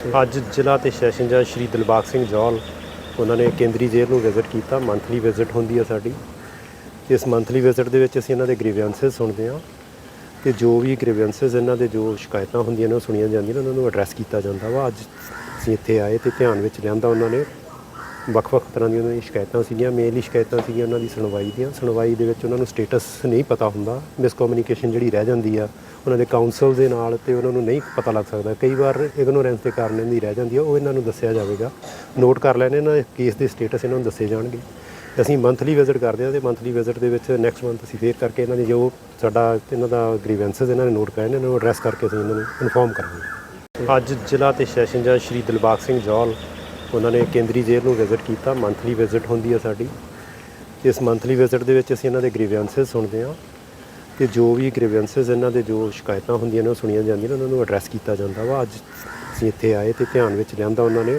ਅੱਜ ਜ਼ਿਲ੍ਹਾ ਤੇ ਸੈਸ਼ਨ ਜੱਜ ਸ਼੍ਰੀ ਦਿਲਬਾਗ ਸਿੰਘ ਜੌਲ ਉਹਨਾਂ ਨੇ ਕੇਂਦਰੀ ਜੇਲ੍ਹ ਨੂੰ ਵਿਜ਼ਿਟ ਕੀਤਾ। ਮੰਥਲੀ ਵਿਜ਼ਿਟ ਹੁੰਦੀ ਹੈ ਸਾਡੀ। ਇਸ ਮੰਥਲੀ ਵਿਜ਼ਿਟ ਦੇ ਵਿੱਚ ਅਸੀਂ ਇਹਨਾਂ ਦੇ ਗ੍ਰੀਵੈਂਸਸ ਸੁਣਦੇ ਹਾਂ ਤੇ ਜੋ ਵੀ ਗ੍ਰੀਵੈਂਸਸ ਇਹਨਾਂ ਦੇ ਜੋ ਸ਼ਿਕਾਇਤਾਂ ਹੁੰਦੀਆਂ ਨੇ ਉਹ ਸੁਣੀਆਂ ਜਾਂਦੀਆਂ ਨੇ, ਉਹਨਾਂ ਨੂੰ ਐਡਰੈਸ ਕੀਤਾ ਜਾਂਦਾ ਵਾ। ਅੱਜ ਅਸੀਂ ਇੱਥੇ ਆਏ ਤੇ ਧਿਆਨ ਵਿੱਚ ਲਿਆਂਦਾ ਉਹਨਾਂ ਨੇ। ਵੱਖ-ਵੱਖ ਤਰ੍ਹਾਂ ਦੀਆਂ ਉਹਨਾਂ ਦੀਆਂ ਸ਼ਿਕਾਇਤਾਂ ਸੀਗੀਆਂ ਮੇਨਲੀ ਸ਼ਿਕਾਇਤਾਂ ਸੀਗੀਆਂ ਉਹਨਾਂ ਦੀ ਸੁਣਵਾਈ ਦੀਆਂ। ਸੁਣਵਾਈ ਦੇ ਵਿੱਚ ਉਹਨਾਂ ਨੂੰ ਸਟੇਟਸ ਨਹੀਂ ਪਤਾ ਹੁੰਦਾ ਮਿਸਕਮਿਊਨੀਕੇਸ਼ਨ ਜਿਹੜੀ ਰਹਿ ਜਾਂਦੀ ਆ, ਉਹਨਾਂ ਦੇ ਕਾਉਂਸਲ ਦੇ ਨਾਲ ਤੇ ਉਹਨਾਂ ਨੂੰ ਨਹੀਂ ਪਤਾ ਲੱਗ ਸਕਦਾ। ਕਈ ਵਾਰ ਇਗਨੋਰੈਂਸ ਦੇ ਕਾਰਨ ਇਹਦੀ ਰਹਿ ਜਾਂਦੀ ਆ, ਉਹ ਇਹਨਾਂ ਨੂੰ ਦੱਸਿਆ ਜਾਵੇਗਾ। ਨੋਟ ਕਰ ਲੈਣੇ ਇਹਨਾਂ ਕੇਸ ਦੇ ਸਟੇਟਸ ਇਹਨਾਂ ਨੂੰ ਦੱਸੇ ਜਾਣਗੇ। ਅਸੀਂ ਮੰਥਲੀ ਵਿਜ਼ਿਟ ਕਰਦੇ ਹਾਂ ਤੇ ਮੰਥਲੀ ਵਿਜ਼ਿਟ ਦੇ ਵਿੱਚ ਨੈਕਸਟ ਮੰਥ ਅਸੀਂ ਫੇਰ ਕਰਕੇ ਇਹਨਾਂ ਦੀ ਜੋ ਸਾਡਾ ਇਹਨਾਂ ਦਾ ਗ੍ਰੀਵੈਂਸਸ ਇਹਨਾਂ ਨੇ ਨੋਟ ਕਰਾਏ ਨੇ, ਇਹਨਾਂ ਨੂੰ ਐਡਰੈਸ ਕਰਕੇ ਅਸੀਂ ਇਹਨਾਂ ਨੂੰ ਇਨਫੋਰਮ ਕਰਾਂਗੇ। ਅੱਜ ਜ਼ਿਲ੍ਹਾ ਤੇ ਸੈਸ਼ਨ ਜੱਜ ਸ਼੍ਰੀ ਦਿਲਬਾਗ ਸਿੰਘ ਜੌਲ ਉਹਨਾਂ ਨੇ ਕੇਂਦਰੀ ਜੇਲ੍ਹ ਨੂੰ ਵਿਜ਼ਿਟ ਕੀਤਾ ਮੰਥਲੀ ਵਿਜ਼ਿਟ ਹੁੰਦੀ ਹੈ ਸਾਡੀ। ਇਸ ਮੰਥਲੀ ਵਿਜ਼ਿਟ ਦੇ ਵਿੱਚ ਅਸੀਂ ਇਹਨਾਂ ਦੇ ਗ੍ਰੀਵੈਂਸਸ ਸੁਣਦੇ ਹਾਂ ਤੇ ਜੋ ਵੀ ਗ੍ਰੀਵੈਂਸਸ ਇਹਨਾਂ ਦੇ ਜੋ ਸ਼ਿਕਾਇਤਾਂ ਹੁੰਦੀਆਂ ਨੇ ਉਹ ਸੁਣੀਆਂ ਜਾਂਦੀਆਂ ਨੇ, ਉਹਨਾਂ ਨੂੰ ਐਡਰੈਸ ਕੀਤਾ ਜਾਂਦਾ ਵਾ। ਅੱਜ ਅਸੀਂ ਇੱਥੇ ਆਏ ਤੇ ਧਿਆਨ ਵਿੱਚ ਲਿਆਂਦਾ ਉਹਨਾਂ ਨੇ।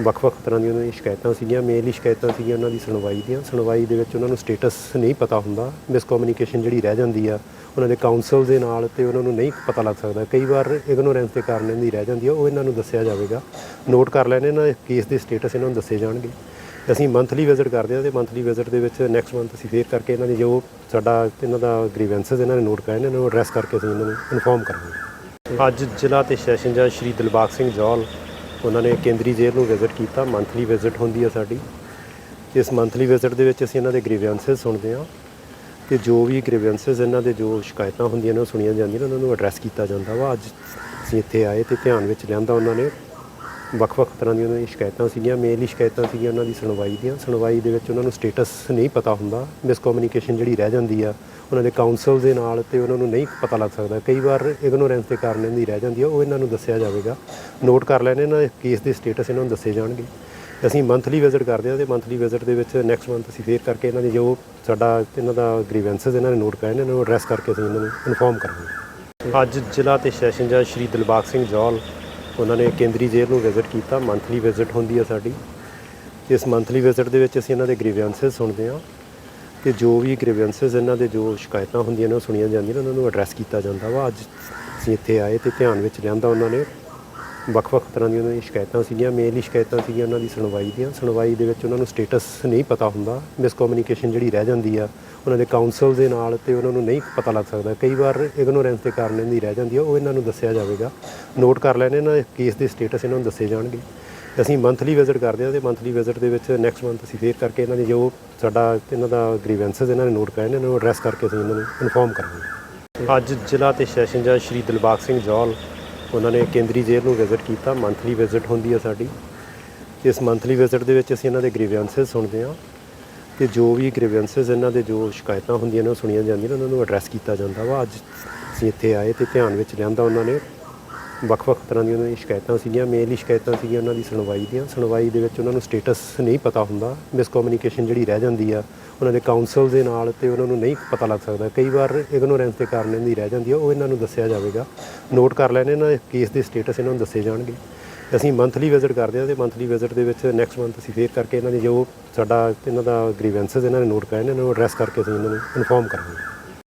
ਵੱਖ-ਵੱਖ ਤਰ੍ਹਾਂ ਦੀਆਂ ਉਹਨਾਂ ਦੀਆਂ ਸ਼ਿਕਾਇਤਾਂ ਸੀਗੀਆਂ, ਮੇਨਲੀ ਸ਼ਿਕਾਇਤਾਂ ਸੀਗੀਆਂ ਉਹਨਾਂ ਦੀ ਸੁਣਵਾਈ ਦੀਆਂ। ਸੁਣਵਾਈ ਦੇ ਵਿੱਚ ਉਹਨਾਂ ਨੂੰ ਸਟੇਟਸ ਨਹੀਂ ਪਤਾ ਹੁੰਦਾ ਮਿਸਕਮਿਊਨੀਕੇਸ਼ਨ ਜਿਹੜੀ ਰਹਿ ਜਾਂਦੀ ਆ, ਉਹਨਾਂ ਦੇ ਕਾਉਂਸਲ ਦੇ ਨਾਲ ਤੇ ਉਹਨਾਂ ਨੂੰ ਨਹੀਂ ਪਤਾ ਲੱਗ ਸਕਦਾ। ਕਈ ਵਾਰ ਇਗਨੋਰੈਂਸ ਦੇ ਕਾਰਨ ਇਹਦੀ ਰਹਿ ਜਾਂਦੀ ਆ, ਉਹ ਇਹਨਾਂ ਨੂੰ ਦੱਸਿਆ ਜਾਵੇਗਾ। ਨੋਟ ਕਰ ਲੈਣੇ ਇਹਨਾਂ ਦੇ ਕੇਸ ਦੇ ਸਟੇਟਸ ਇਹਨਾਂ ਨੂੰ ਦੱਸੇ ਜਾਣਗੇ। ਅਸੀਂ ਮੰਥਲੀ ਵਿਜ਼ਿਟ ਕਰਦੇ ਹਾਂ ਤੇ ਮੰਥਲੀ ਵਿਜ਼ਿਟ ਦੇ ਵਿੱਚ ਨੈਕਸਟ ਮੰਥ ਅਸੀਂ ਫੇਰ ਕਰਕੇ ਇਹਨਾਂ ਦੀ ਜੋ ਸਾਡਾ, ਇਹਨਾਂ ਦਾ ਗ੍ਰੀਵੈਂਸਸ ਇਹਨਾਂ ਨੇ ਨੋਟ ਕਰਾਏ ਨੇ, ਇਹਨਾਂ ਨੂੰ ਐਡਰੈਸ ਕਰਕੇ ਅਸੀਂ ਇਹਨਾਂ ਨੂੰ ਇਨਫੋਰਮ ਕਰਾਂਗੇ। ਅੱਜ ਜ਼ਿਲ੍ਹਾ ਤੇ ਸੈਸ਼ਨ ਜੱਜ ਸ਼੍ਰੀ ਦਿਲਬਾਗ ਸਿੰਘ ਜੌਲ ਉਹਨਾਂ ਨੇ ਕੇਂਦਰੀ ਜੇਲ੍ਹ ਨੂੰ ਵਿਜ਼ਿਟ ਕੀਤਾ ਮੰਥਲੀ ਵਿਜ਼ਿਟ ਹੁੰਦੀ ਹੈ ਸਾਡੀ। ਇਸ ਮੰਥਲੀ ਵਿਜ਼ਿਟ ਦੇ ਵਿੱਚ ਅਸੀਂ ਇਹਨਾਂ ਦੇ ਗ੍ਰੀਵੈਂਸਸ ਸੁਣਦੇ ਹਾਂ ਤੇ ਜੋ ਵੀ ਗ੍ਰੀਵੈਂਸਸ ਇਹਨਾਂ ਦੇ ਜੋ ਸ਼ਿਕਾਇਤਾਂ ਹੁੰਦੀਆਂ ਨੇ ਉਹ ਸੁਣੀਆਂ ਜਾਂਦੀਆਂ ਨੇ, ਉਹਨਾਂ ਨੂੰ ਐਡਰੈਸ ਕੀਤਾ ਜਾਂਦਾ ਵਾ। ਅੱਜ ਅਸੀਂ ਇੱਥੇ ਆਏ ਤੇ ਧਿਆਨ ਵਿੱਚ ਲਿਆਂਦਾ ਉਹਨਾਂ ਨੇ। ਵੱਖ-ਵੱਖ ਤਰ੍ਹਾਂ ਦੀਆਂ ਉਹਨਾਂ ਦੀਆਂ ਸ਼ਿਕਾਇਤਾਂ ਸੀਗੀਆਂ ਮੇਨਲੀ ਸ਼ਿਕਾਇਤਾਂ ਸੀਗੀਆਂ ਉਹਨਾਂ ਦੀ ਸੁਣਵਾਈ ਦੀਆਂ। ਸੁਣਵਾਈ ਦੇ ਵਿੱਚ ਉਹਨਾਂ ਨੂੰ ਸਟੇਟਸ ਨਹੀਂ ਪਤਾ ਹੁੰਦਾ ਮਿਸਕਮਿਊਨੀਕੇਸ਼ਨ ਜਿਹੜੀ ਰਹਿ ਜਾਂਦੀ ਆ, ਉਹਨਾਂ ਦੇ ਕਾਉਂਸਲ ਦੇ ਨਾਲ ਤੇ ਉਹਨਾਂ ਨੂੰ ਨਹੀਂ ਪਤਾ ਲੱਗ ਸਕਦਾ। ਕਈ ਵਾਰ ਇਗਨੋਰੈਂਸ ਦੇ ਕਾਰਨ ਇਹਦੀ ਰਹਿ ਜਾਂਦੀ ਆ, ਉਹ ਇਹਨਾਂ ਨੂੰ ਦੱਸਿਆ ਜਾਵੇਗਾ। ਨੋਟ ਕਰ ਲੈਣੇ, ਇਹਨਾਂ ਦੇ ਕੇਸ ਦੇ ਸਟੇਟਸ ਇਹਨਾਂ ਨੂੰ ਦੱਸੇ ਜਾਣਗੇ। ਅਸੀਂ ਮੰਥਲੀ ਵਿਜ਼ਿਟ ਕਰਦੇ ਹਾਂ ਤੇ ਮੰਥਲੀ ਵਿਜ਼ਿਟ ਦੇ ਵਿੱਚ ਨੈਕਸਟ ਮੰਥ ਅਸੀਂ ਫੇਰ ਕਰਕੇ ਇਹਨਾਂ ਦੀ ਜੋ ਸਾਡਾ ਇਹਨਾਂ ਦਾ ਗ੍ਰੀਵੈਂਸਸ ਇਹਨਾਂ ਨੇ ਨੋਟ ਕਰਾਏ ਨੇ ਇਹਨਾਂ ਨੂੰ ਐਡਰੈਸ ਕਰਕੇ ਅਸੀਂ ਇਹਨਾਂ ਨੂੰ ਇਨਫੋਰਮ ਕਰਾਂਗੇ। ਅੱਜ ਜ਼ਿਲ੍ਹਾ ਤੇ ਸੈਸ਼ਨ ਜੱਜ ਸ਼੍ਰੀ ਦਿਲਬਾਗ ਸਿੰਘ ਜੌਲ ਉਹਨਾਂ ਨੇ ਕੇਂਦਰੀ ਜੇਲ੍ਹ ਨੂੰ ਵਿਜ਼ਿਟ ਕੀਤਾ ਮੰਥਲੀ ਵਿਜ਼ਿਟ ਹੁੰਦੀ ਹੈ ਸਾਡੀ। ਇਸ ਮੰਥਲੀ ਵਿਜ਼ਿਟ ਦੇ ਵਿੱਚ ਅਸੀਂ ਇਹਨਾਂ ਦੇ ਗ੍ਰੀਵੈਂਸਸ ਸੁਣਦੇ ਹਾਂ ਤੇ ਜੋ ਵੀ ਗ੍ਰੀਵੈਂਸਸ ਇਹਨਾਂ ਦੇ ਜੋ ਸ਼ਿਕਾਇਤਾਂ ਹੁੰਦੀਆਂ ਨੇ ਉਹ ਸੁਣੀਆਂ ਜਾਂਦੀਆਂ ਨੇ, ਉਹਨਾਂ ਨੂੰ ਐਡਰੈਸ ਕੀਤਾ ਜਾਂਦਾ ਵਾ। ਅੱਜ ਅਸੀਂ ਇੱਥੇ ਆਏ ਤੇ ਧਿਆਨ ਵਿੱਚ ਲਿਆਂਦਾ ਉਹਨਾਂ ਨੇ। ਵੱਖ-ਵੱਖ ਤਰ੍ਹਾਂ ਦੀਆਂ ਉਹਨਾਂ ਦੀਆਂ ਸ਼ਿਕਾਇਤਾਂ ਸੀਗੀਆਂ ਮੇਨਲੀ ਸ਼ਿਕਾਇਤਾਂ ਸੀਗੀਆਂ ਉਹਨਾਂ ਦੀ ਸੁਣਵਾਈ ਦੀਆਂ। ਸੁਣਵਾਈ ਦੇ ਵਿੱਚ ਉਹਨਾਂ ਨੂੰ ਸਟੇਟਸ ਨਹੀਂ ਪਤਾ ਹੁੰਦਾ ਮਿਸਕਮਿਊਨੀਕੇਸ਼ਨ ਜਿਹੜੀ ਰਹਿ ਜਾਂਦੀ ਆ, ਉਹਨਾਂ ਦੇ ਕਾਉਂਸਲ ਦੇ ਨਾਲ ਤੇ ਉਹਨਾਂ ਨੂੰ ਨਹੀਂ ਪਤਾ ਲੱਗ ਸਕਦਾ। ਕਈ ਵਾਰ ਇਗਨੋਰੈਂਸ ਦੇ ਕਾਰਨ ਇਹਦੀ ਰਹਿ ਜਾਂਦੀ ਆ, ਉਹ ਇਹਨਾਂ ਨੂੰ ਦੱਸਿਆ ਜਾਵੇਗਾ। ਨੋਟ ਕਰ ਲੈਣੇ, ਇਹਨਾਂ ਦੇ ਕੇਸ ਦੇ ਸਟੇਟਸ ਇਹਨਾਂ ਨੂੰ ਦੱਸੇ ਜਾਣਗੇ। ਅਸੀਂ ਮੰਥਲੀ ਵਿਜ਼ਿਟ ਕਰਦੇ ਹਾਂ ਤੇ ਮੰਥਲੀ ਵਿਜ਼ਿਟ ਦੇ ਵਿੱਚ ਨੈਕਸਟ ਮੰਥ ਅਸੀਂ ਫੇਰ ਕਰਕੇ ਇਹਨਾਂ ਦੀ ਜੋ ਸਾਡਾ, ਇਹਨਾਂ ਦਾ ਗ੍ਰੀਵੈਂਸਸ ਇਹਨਾਂ ਨੇ ਨੋਟ ਕਰਾਏ ਨੇ, ਇਹਨਾਂ ਨੂੰ ਐਡਰੈਸ ਕਰਕੇ ਅਸੀਂ ਇਹਨਾਂ ਨੂੰ ਇਨਫੋਰਮ ਕਰਾਂਗੇ। ਅੱਜ ਜ਼ਿਲ੍ਹਾ ਤੇ ਸੈਸ਼ਨ ਜੱਜ ਸ਼੍ਰੀ ਦਿਲਬਾਗ ਸਿੰਘ ਜੌਲ ਉਹਨਾਂ ਨੇ ਕੇਂਦਰੀ ਜੇਲ੍ਹ ਨੂੰ ਵਿਜ਼ਿਟ ਕੀਤਾ ਮੰਥਲੀ ਵਿਜ਼ਿਟ ਹੁੰਦੀ ਹੈ ਸਾਡੀ। ਇਸ ਮੰਥਲੀ ਵਿਜ਼ਿਟ ਦੇ ਵਿੱਚ ਅਸੀਂ ਇਹਨਾਂ ਦੇ ਗ੍ਰੀਵੈਂਸਸ ਸੁਣਦੇ ਹਾਂ ਤੇ ਜੋ ਵੀ ਗ੍ਰੀਵੈਂਸਸ ਇਹਨਾਂ ਦੇ ਜੋ ਸ਼ਿਕਾਇਤਾਂ ਹੁੰਦੀਆਂ ਨੇ ਉਹ ਸੁਣੀਆਂ ਜਾਂਦੀਆਂ ਨੇ, ਉਹਨਾਂ ਨੂੰ ਐਡਰੈਸ ਕੀਤਾ ਜਾਂਦਾ ਵਾ। ਅੱਜ ਅਸੀਂ ਇੱਥੇ ਆਏ ਤੇ ਧਿਆਨ ਵਿੱਚ ਲਿਆਂਦਾ ਉਹਨਾਂ ਨੇ। ਵੱਖ-ਵੱਖ ਤਰ੍ਹਾਂ ਦੀਆਂ ਉਹਨਾਂ ਦੀਆਂ ਸ਼ਿਕਾਇਤਾਂ ਸੀਗੀਆਂ, ਮੇਨਲੀ ਸ਼ਿਕਾਇਤਾਂ ਸੀਗੀਆਂ ਉਹਨਾਂ ਦੀ ਸੁਣਵਾਈ ਦੀਆਂ। ਸੁਣਵਾਈ ਦੇ ਵਿੱਚ ਉਹਨਾਂ ਨੂੰ ਸਟੇਟਸ ਨਹੀਂ ਪਤਾ ਹੁੰਦਾ ਮਿਸਕਮਿਊਨੀਕੇਸ਼ਨ ਜਿਹੜੀ ਰਹਿ ਜਾਂਦੀ ਆ, ਉਹਨਾਂ ਦੇ ਕਾਉਂਸਲ ਦੇ ਨਾਲ ਤੇ ਉਹਨਾਂ ਨੂੰ ਨਹੀਂ ਪਤਾ ਲੱਗ ਸਕਦਾ। ਕਈ ਵਾਰ ਇਗਨੋਰੈਂਸ ਦੇ ਕਾਰਨ ਇਹਦੀ ਰਹਿ ਜਾਂਦੀ ਆ, ਉਹ ਇਹਨਾਂ ਨੂੰ ਦੱਸਿਆ ਜਾਵੇਗਾ। ਨੋਟ ਕਰ ਲੈਣੇ, ਇਹਨਾਂ ਦੇ ਕੇਸ ਦੇ ਸਟੇਟਸ ਇਹਨਾਂ ਨੂੰ ਦੱਸੇ ਜਾਣਗੇ। ਅਸੀਂ ਮੰਥਲੀ ਵਿਜ਼ਿਟ ਕਰਦੇ ਹਾਂ ਤੇ ਮੰਥਲੀ ਵਿਜ਼ਿਟ ਦੇ ਵਿੱਚ ਨੈਕਸਟ ਮੰਥ ਅਸੀਂ ਫੇਰ ਕਰਕੇ ਇਹਨਾਂ ਦੀ ਜੋ ਸਾਡਾ, ਇਹਨਾਂ ਦਾ ਗ੍ਰੀਵੈਂਸਸ ਇਹਨਾਂ ਨੇ ਨੋਟ ਕਰਾਏ ਨੇ, ਇਹਨਾਂ ਨੂੰ ਐਡਰੈਸ ਕਰਕੇ ਅਸੀਂ ਇਹਨਾਂ ਨੂੰ ਇਨਫੋਰਮ ਕਰਾਂਗੇ।